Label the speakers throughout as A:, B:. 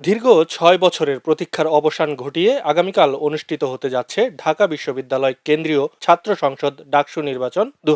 A: দীর্ঘ ছয় বছরের প্রতীক্ষার অবসান ঘটিয়ে আগামীকাল অনুষ্ঠিত হতে যাচ্ছে ঢাকা বিশ্ববিদ্যালয় কেন্দ্রীয় ছাত্র সংসদ ডাকসু নির্বাচন দু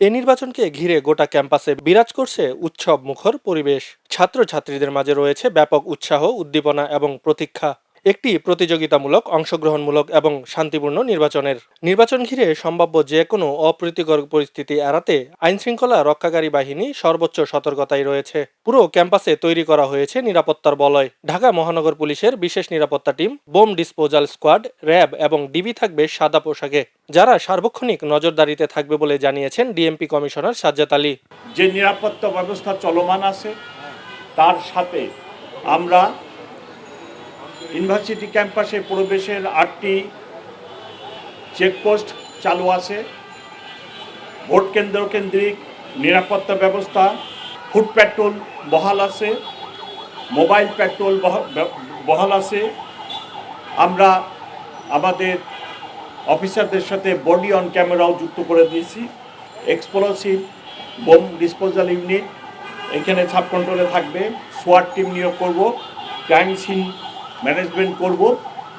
A: এ নির্বাচনকে ঘিরে গোটা ক্যাম্পাসে বিরাজ করছে উৎসব মুখর পরিবেশ। ছাত্রছাত্রীদের মাঝে রয়েছে ব্যাপক উৎসাহ, উদ্দীপনা এবং প্রতীক্ষা। একটি প্রতিযোগিতামূলক, অংশগ্রহণমূলক এবং শান্তিপূর্ণ নির্বাচনের। নির্বাচন ঘিরে সম্ভাব্য যে কোনো অপ্রীতিকর পরিস্থিতি এড়াতে আইনশৃঙ্খলা রক্ষাকারী বাহিনী সর্বোচ্চ সতর্কতায় রয়েছে। পুরো ক্যাম্পাসে তৈরি করা হয়েছে নিরাপত্তার বলয়। ঢাকা মহানগর পুলিশের বিশেষ নিরাপত্তা team, bomb disposal squad, RAB এবং ডিবি থাকবে সাদা পোশাকে। যারা সার্বক্ষণিক নজরদারিতে থাকবে বলে জানিয়েছেন ডিএমপি কমিশনার সাজ্জাদ আলী।
B: যে নিরাপত্তা ব্যবস্থা চলমান আছে, তার সাথে আমরা ইউনিভার্সিটি ক্যাম্পাসে প্রবেশের আটটি চেকপোস্ট চালু আছে। ভোট কেন্দ্র কেন্দ্রিক নিরাপত্তা ব্যবস্থা, ফুড পেট্রোল বহাল আছে, মোবাইল পেট্রোল বহাল আছে। আমরা আমাদের অফিসারদের সাথে বডি অন ক্যামেরাও যুক্ত করে দিয়েছি। এক্সপ্লোসিভ বোম ডিসপোজাল ইউনিট এখানে সাব কন্ট্রোলে থাকবে। সোয়ার টিম নিয়োগ করব। ক্রাইম সিন ম্যানেজমেন্ট করব,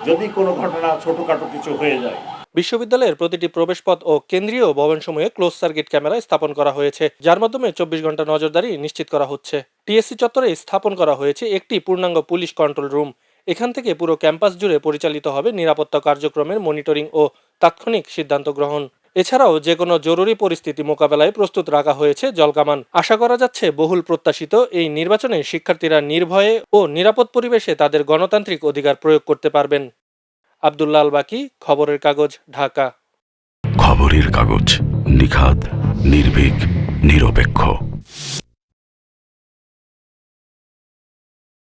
B: যদি কোনো ঘটনা ছোটোখাটো কিছু হয়ে যায়।
A: বিশ্ববিদ্যালয়ের প্রতিটি প্রবেশপথ ও কেন্দ্রীয় ভবনসমূহে ক্লোজ সার্কিট ক্যামেরা স্থাপন করা হয়েছে, যার মাধ্যমে চব্বিশ ঘণ্টা নজরদারি নিশ্চিত করা হচ্ছে। টিএসসি চত্বরে স্থাপন করা হয়েছে একটি পূর্ণাঙ্গ পুলিশ কন্ট্রোল রুম। এখান থেকে পুরো ক্যাম্পাস জুড়ে পরিচালিত হবে নিরাপত্তা কার্যক্রমের মনিটরিং ও তাৎক্ষণিক সিদ্ধান্ত গ্রহণ। এছাড়াও যে কোনো জরুরি পরিস্থিতি মোকাবেলায় প্রস্তুত রাখা হয়েছে জলকামান। আশা করা যাচ্ছে বহুল প্রত্যাশিত এই নির্বাচনে শিক্ষার্থীরা নির্ভয়ে ও নিরাপদ পরিবেশে তাদের গণতান্ত্রিক অধিকার প্রয়োগ করতে পারবেন। আবদুল্লাহ আল বাকি, খবরের কাগজ, ঢাকা।
C: খবরের কাগজ নিখাদ নির্ভীক, নিরপেক্ষ।